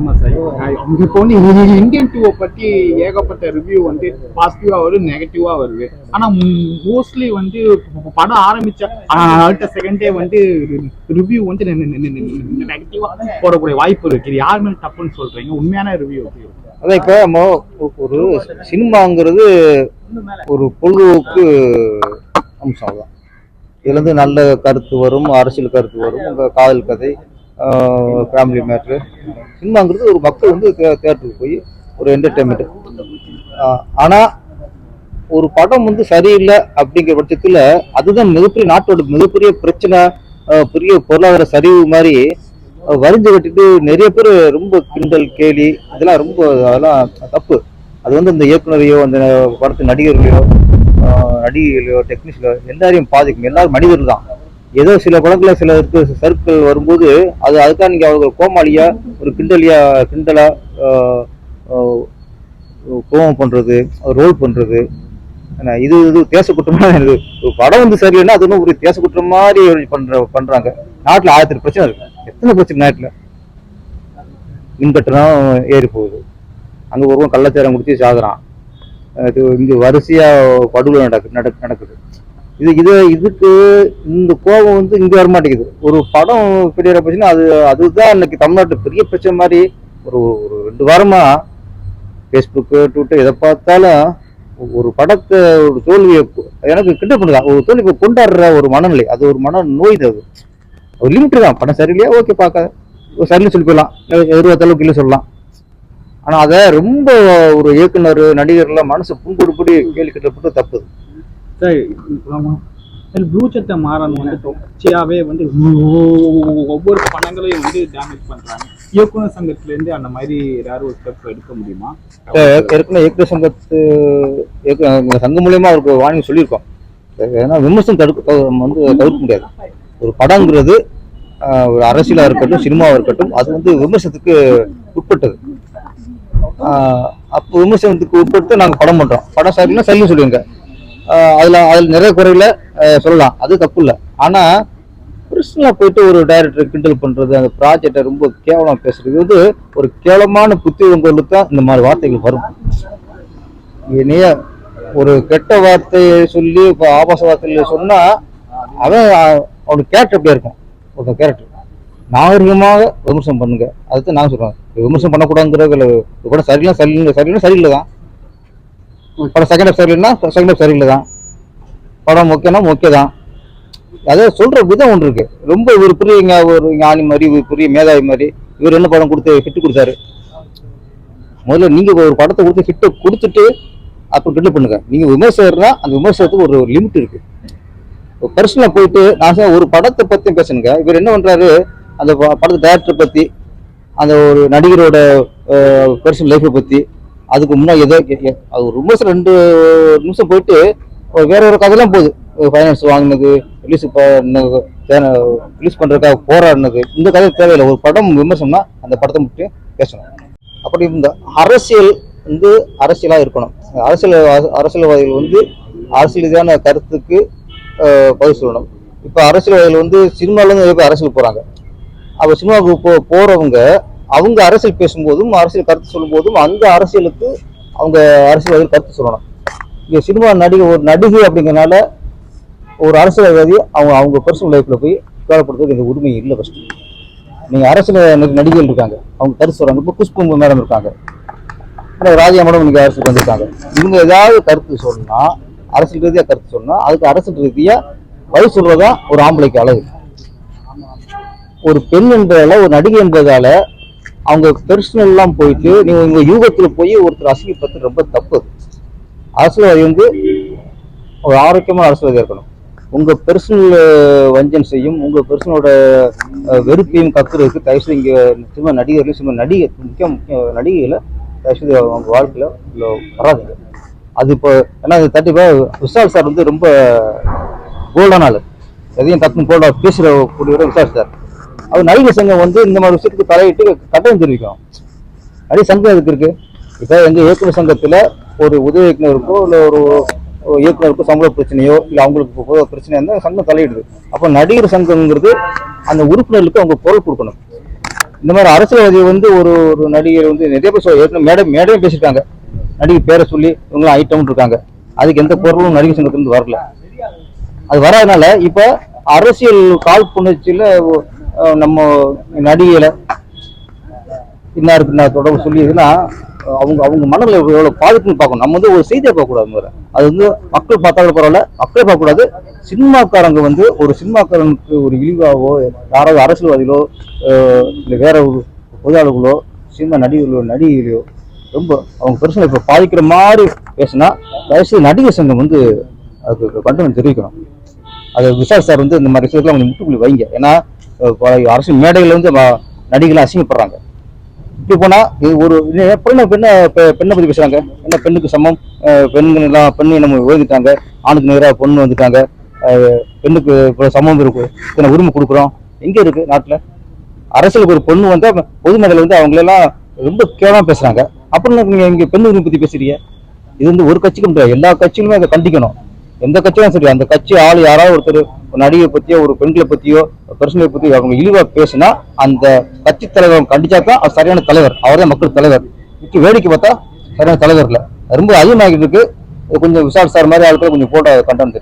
ஆமா சார் இப்போ வந்து இந்தியன் டூவை பற்றி ஏகப்பட்ட ரிவ்யூ வந்து பாசிட்டிவாக வருது நெகட்டிவாக வருது. ஆனால் மோஸ்ட்லி வந்து படம் ஆரம்பிச்ச அஹ், அடுத்த செகண்டே வந்து ரிவ்யூ வந்து நெகட்டிவாக போடக்கூடிய வாய்ப்பு இருக்கு. இது யார் தப்புன்னு சொல்றீங்க? உண்மையான ரிவ்யூ அதான் இப்போ நம்ம ஒரு சினிமாங்கிறது ஒரு பொழுதுபோக்கு அம்சம் தான் இதுல இருந்து நல்ல கருத்து வரும் அரசியல் கருத்து வரும் உங்கள் காதல் கதை ஃபேமிலி மேட்ரு சினிமாங்கிறது ஒரு மக்கள் வந்து தேட்டருக்கு போய் ஒரு என்டர்டைன்மெண்ட் ஆனால் ஒரு படம் வந்து சரியில்லை அப்படிங்கிற பட்சத்தில் அதுதான் மிகப்பெரிய நாட்டோட மிகப்பெரிய பிரச்சனை பெரிய பொருளாதார சரிவு மாதிரி வரிஞ்சு கட்டிட்டு நிறைய பேர் ரொம்ப கிண்டல் கேலி இதெல்லாம் ரொம்ப அதெல்லாம் தப்பு. அது வந்து இந்த இயக்குனரையோ அந்த படத்து நடிகர்களையோ நடிகைகளையோ டெக்னீஷியலோ எல்லாரையும் பாதிக்கும். எல்லாரும் மனிதர்கள் தான். ஏதோ சில படங்களில் சில சர்க்கிள் வரும்போது அது அதுக்காக நீங்கள் அவங்க கோமாளியா ஒரு கிண்டலியா கிண்டலா கோபம் பண்ணுறது கோவம் பண்றது ரோல் பண்றது. ஏன்னா இது இது தேச குற்றமா இது ஒரு படம் வந்து சரியில்லைன்னா அது ஒன்றும் ஒரு தேச குற்றம் மாதிரி பண்ற பண்றாங்க. நாட்டுல ஆயிரத்தி பிரச்சனை இருக்கு. எத்தனை பிரச்சனை நாட்டுல? மின்கட்டணம் ஏறி போகுது. அங்கே ஒருவன் கள்ளச்சாரம் குடிச்சு சாகுறான். இது இங்கே வரிசையா படுகொலை நடக்கு நடக்கு நடக்குது. இது இது இதுக்கு இந்த கோபம் வந்து இங்க வர மாட்டேங்குது ஒரு படம் பெரிய பிரச்சனை அது அதுதான் இன்னைக்கு தமிழ்நாட்டு பெரிய பிரச்சனை மாதிரி ஒரு ஒரு ரெண்டு வாரமா ஃபேஸ்புக்கு ட்விட்டர் எதை பார்த்தாலும் ஒரு படத்தை ஒரு தோல்வியை எனக்கு கிட்ட பண்ணுதான் ஒரு தோல்வியை கொண்டாடுற ஒரு மனநிலை. அது ஒரு மன நோய் அது. ஒரு லிமிட் தான். படம் சரியில்லையா? ஓகே பார்க்க சரின்னு சரியில்லை சொல்லி போயிடலாம். இருபத்தி அளவுக்கு இல்லை சொல்லலாம். ஆனால் அதை ரொம்ப ஒரு இயக்குனர் நடிகர்லாம் மனசு புண்படுபடி கேள்வி கட்டப்பட்டு தப்பு. ப்ளூ சட்டை மாறன் வந்து தொடர்ச்சியாவே வந்து ஒவ்வொரு படங்களையும் வந்து டேமேஜ் பண்றாங்க. இயக்குனர் சங்கத்துல இருந்து அந்த மாதிரி ஏதாவது ஒரு ஸ்டெப் எடுக்க முடியுமா? ஏற்கனவே இயக்குனர் சங்கத்து இயக்கு- சங்கம் மூலியமா அவருக்கு வாங்கி சொல்லியிருக்கோம். ஏன்னா விமர்சனம் தடுக்க வந்து தவிர்க்க முடியாது. ஒரு படங்கிறது ஒரு அரசியலா இருக்கட்டும் சினிமாவா இருக்கட்டும் அது வந்து விமர்சனத்துக்கு உட்பட்டது. ஆஹ், அப்போ விமர்சனத்துக்கு உட்பட்டு நாங்க படம் பண்றோம். படம் சரியில்லைன்னா சரின்னு சொல்லுவீங்க அதில் அதில் நிறைய குறையில் சொல்லலாம். அது தப்பு இல்லை ஆனால் பர்சனலா போயிட்டு ஒரு டைரக்டர் கிண்டல் பண்ணுறது அந்த ப்ராஜெக்டை ரொம்ப கேவலம் பேசுறது வந்து ஒரு கேவலமான புத்தி உங்களுக்கு தான் இந்த மாதிரி வார்த்தைகள் வரும். இனிய ஒரு கெட்ட வார்த்தையை சொல்லி இப்போ ஆபாச வார்த்தையில சொன்னால் அவன் அவனோட அவனுக்கு கேரக்டர் எப்படியா இருக்கும். ஒருத்தன் கேரக்டர் நாகரிகமாக விமர்சனம் பண்ணுங்க. அதுதான் நான் சொல்கிறேன் விமர்சனம் பண்ணக்கூடாதுங்கிற கூட சரியில்லை சரியில்லை சரியில்லை சரியில்லை தான் படம் செகண்ட் ஹாஃப் சரியில்லைன்னா செகண்ட் ஹாஃப் சரியில்லை தான் படம் முக்கியம்னா ஓகே தான் அதை சொல்ற விதம் ஒன்று இருக்கு. ரொம்ப இவர் பெரிய ஒரு ஞானி மாதிரி இவர் பெரிய மேதாவி மாதிரி இவர் என்ன படம் கொடுத்து ஹிட் கொடுத்தாரு? முதல்ல நீங்க ஒரு படத்தை கொடுத்து ஹிட்டை கொடுத்துட்டு அப்புறம் கிட்ட பண்ணுங்க. நீங்க விமர்சகர்னா அந்த விமர்சனத்துக்கு ஒரு லிமிட் இருக்கு. பர்சனலா போயிட்டு நான் ஒரு படத்தை பத்தி பேசணுங்க இவர் என்ன பண்றாரு? அந்த ப- படத்து டைரக்டர் பத்தி அந்த ஒரு நடிகரோட பர்சனல் லைஃப்பை பத்தி அதுக்கு முன்னாடி எதோ அது ஒரு நிமிஷம் ரெண்டு நிமிஷம் போயிட்டு ஒரு வேற ஒரு கதையெல்லாம் போகுது. ஃபைனான்ஸ் வாங்கினது ரிலீஸ் ரிலீஸ் பண்ணுறதுக்காக போராடினது இந்த கதை தேவையில்லை. ஒரு படம் விமர்சனம்னா அந்த படத்தை மட்டும் பேசணும். அப்படி இந்த அரசியல் வந்து அரசியலாக இருக்கணும். அரசியல் அரசியல்வாதிகள் வந்து அரசியல் ரீதியான கருத்துக்கு பதில் சொல்லணும். இப்போ அரசியல்வாதிகள் வந்து சினிமாவிலேருந்து நிறைய பேர் அரசியல் போகிறாங்க அப்போ சினிமாவுக்கு போ போகிறவங்க அவங்க அரசியல் பேசும்போதும் அரசியல் கருத்து சொல்லும்போதும் அந்த அரசியலுக்கு அவங்க அரசியல்வாதிகள் கருத்து சொல்லணும். இங்கே சினிமா நடிகை ஒரு நடிகை அப்படிங்கறனால ஒரு அரசியல்வாதி அவங்க அவங்க பர்சனல் லைஃப்பில் போய் கேவலப்படுறதுக்கு இந்த உரிமை இல்லை ஃபஸ்ட்டு நீங்கள் அரசியல் நடிகைகள் இருக்காங்க. அவங்க கருத்து சொல்கிறாங்க இப்போ குஷ்பு மேடம் இருக்காங்க. ஆனால் ராஜா மேடம் இன்னைக்கு அரசுக்கு வந்திருக்காங்க. இவங்க ஏதாவது கருத்து சொன்னா அரசியல் ரீதியாக கருத்து சொன்னால் அதுக்கு அரசியல் ரீதியாக பதில் சொல்றதா ஒரு ஆம்பளைக்கு அழகு. ஒரு பெண் என்பதால ஒரு நடிகை என்பதால அவங்க பெர்சனல்லாம் போயிட்டு நீங்கள் உங்கள் யூகத்தில் போய் ஒருத்தர் அசிங்கப்படுத்து ரொம்ப தப்பு. அரசியல்வாதி வந்து ஒரு ஆரோக்கியமான அரசியல்வாதியா இருக்கணும். உங்கள் பெர்சனல் வஞ்சனம் செய்யும் உங்கள் பெர்சனோட வெறுப்பையும் கத்துறதுக்கு தயவுசெய்து இங்கே சும்மா நடிகர்களையும் சும்மா நடிகை முக்கிய முக்கிய நடிகைகளை தயவுசெய்து அவங்க வாழ்க்கையில் வராதுங்க. அது இப்போ ஏன்னா அது தட்டி விசால் சார் வந்து ரொம்ப கோல்டான ஆள். எதையும் டக்குன்னு கோல்டாக பேசுகிற கூடிய விசால் சார். அவர் நடிகர் சங்கம் வந்து இந்த மாதிரி விஷயத்துக்கு தலையிட்டு கட்டணம் தெரிவிக்கும் நடிகர் சங்கம் எதுக்கு இருக்கு? இப்போ எங்கள் இயக்குநர் சங்கத்தில் ஒரு உதவி இயக்குனருக்கோ இல்லை ஒரு ஒரு இயக்குனருக்கோ சம்பள பிரச்சனையோ இல்லை அவங்களுக்கு பொதுவாக இருந்தால் சங்கம் தலையிடுது. அப்போ நடிகர் சங்கம்ங்கிறது அந்த உறுப்பினர்களுக்கு அவங்க பொருள் கொடுக்கணும். இந்த மாதிரி அரசியல்வாதி வந்து ஒரு ஒரு நடிகர் வந்து நிறைய பேர் ஏற்கனவே மேடம் மேடமே பேசியிருக்காங்க. நடிகை பேரை சொல்லி இவங்களாம் ஐட்டம் இருக்காங்க. அதுக்கு எந்த பொருளும் நடிகர் சங்கத்திலிருந்து வரல. அது வராதனால இப்போ அரசியல் கால் புணர்ச்சியில் நம்ம நடிகையில் இன்னாருக்கு நான் தொடர்பு சொல்லி அவங்க அவங்க மனதில் எவ்வளோ பாதிப்புன்னு பார்க்கணும். நம்ம வந்து ஒரு செய்தியை பார்க்கக்கூடாது முதல்ல அது வந்து மக்கள் பார்த்தாலும் பரவாயில்ல மக்களே பார்க்கக்கூடாது. சினிமாக்காரங்க வந்து ஒரு சினிமாக்காரனுக்கு ஒரு இழிவாகவோ யாராவது அரசியல்வாதிகளோ இல்லை வேற ஒரு பொதுவாளர்களோ சினிமா நடிகர்களோ நடிகைகளோ ரொம்ப அவங்க பெருசாக இப்போ பாதிக்கிற மாதிரி பேசினா தயவுசெய்து நடிகர் சங்கம் வந்து அதுக்கு கண்டனம் தெரிவிக்கணும். அது விஷால் சார் வந்து இந்த மாதிரி விஷயத்துல அவங்க முட்டுக்குள்ளி வைங்க. ஏன்னா அரசு மேடைகள் வந்து ம- அசிங்கப்படுறாங்க. இப்படி போனால் இது ஒரு இது பெண்ணை பெண்ணை பெண்ணை பற்றி பேசுகிறாங்க என்ன பெண்ணுக்கு சமம்? பெண்கள் எல்லாம் பெண்ணை நம்ம ஓதிட்டாங்க ஆணுக்கு நேராக பொண்ணு வந்துட்டாங்க. பெண்ணுக்கு இப்போ சமம் இருக்கு. இத்தனை உரிமை கொடுக்குறோம். எங்கே இருக்குது நாட்டில்? அரசியலுக்கு ஒரு பொண்ணு வந்தால் பொது வந்து அவங்களெல்லாம் ரொம்ப கேவலமா பேசுகிறாங்க அப்புறம் நீங்கள் இங்கே பெண் உரிமை பற்றி பேசுறீங்க? இது வந்து ஒரு கட்சிக்கு முடியாது எல்லா கட்சிகளுமே அதை கண்டிக்கணும். எந்த கட்சியும் சரி அந்த கட்சி ஆள் யாராவது ஒருத்தர் ஒரு நடிகை பத்தியோ ஒரு பெண்களை பத்தியோ பர்சனலை பத்தியோ அவங்க இழிவா பேசினா அந்த கட்சி தலைவர் கண்டிச்சா தான் அவர் சரியான தலைவர். அவர் தான் மக்கள் தலைவர். இப்படி வேடிக்கை பார்த்தா சரியான தலைவர் இல்ல. ரொம்ப அதிகமாகிட்டு இருக்கு. கொஞ்சம் விசால் சார் மாதிரி ஆட்கள் கொஞ்சம் போட்டோ கண்டனம்